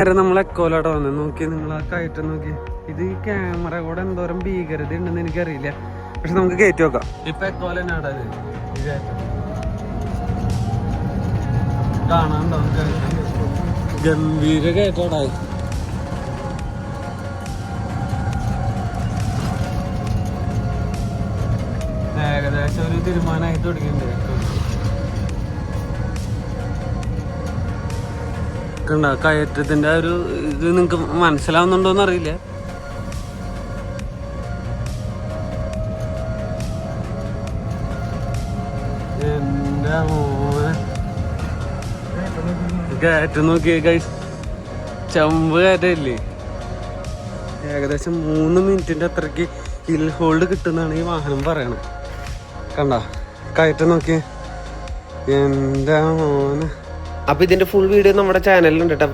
നേരെ നമ്മൾ എക്കോലോട്ട് വന്നത് നോക്കി നിങ്ങൾ ആ കയറ്റം നോക്കി ഇത് ഈ ക്യാമറ കൂടെ എന്തോരം ഭീകരത ഉണ്ടെന്ന് എനിക്കറിയില്ല. പക്ഷെ നമുക്ക് കയറ്റി നോക്കാം. ഇപ്പൊ എക്കോല ഗംഭീര കയറ്റോടാ ഏകദേശം ഒരു തീരുമാനമായി തുടങ്ങിയിട്ടുണ്ട്. കയറ്റത്തിന്റെ ആ ഒരു ഇത് നിങ്ങൾക്ക് മനസ്സിലാവുന്നുണ്ടോന്ന് അറിയില്ല. കയറ്റം നോക്കിയേ ഗൈസ് ചമ്പ് കയറ്റല്ലേ ഏകദേശം മൂന്ന് മിനിറ്റിന്റെ അത്രയ്ക്ക് ഹിൽ ഹോൾഡ് കിട്ടുന്നാണ് ഈ വാഹനം പറയണത്. കണ്ട? കയറ്റം നോക്കിയേ. എന്താ മോനെ. അപ്പൊ ഇതിന്റെ ഫുൾ വീഡിയോ നമ്മുടെ ചാനലിലുണ്ട് കേട്ടോ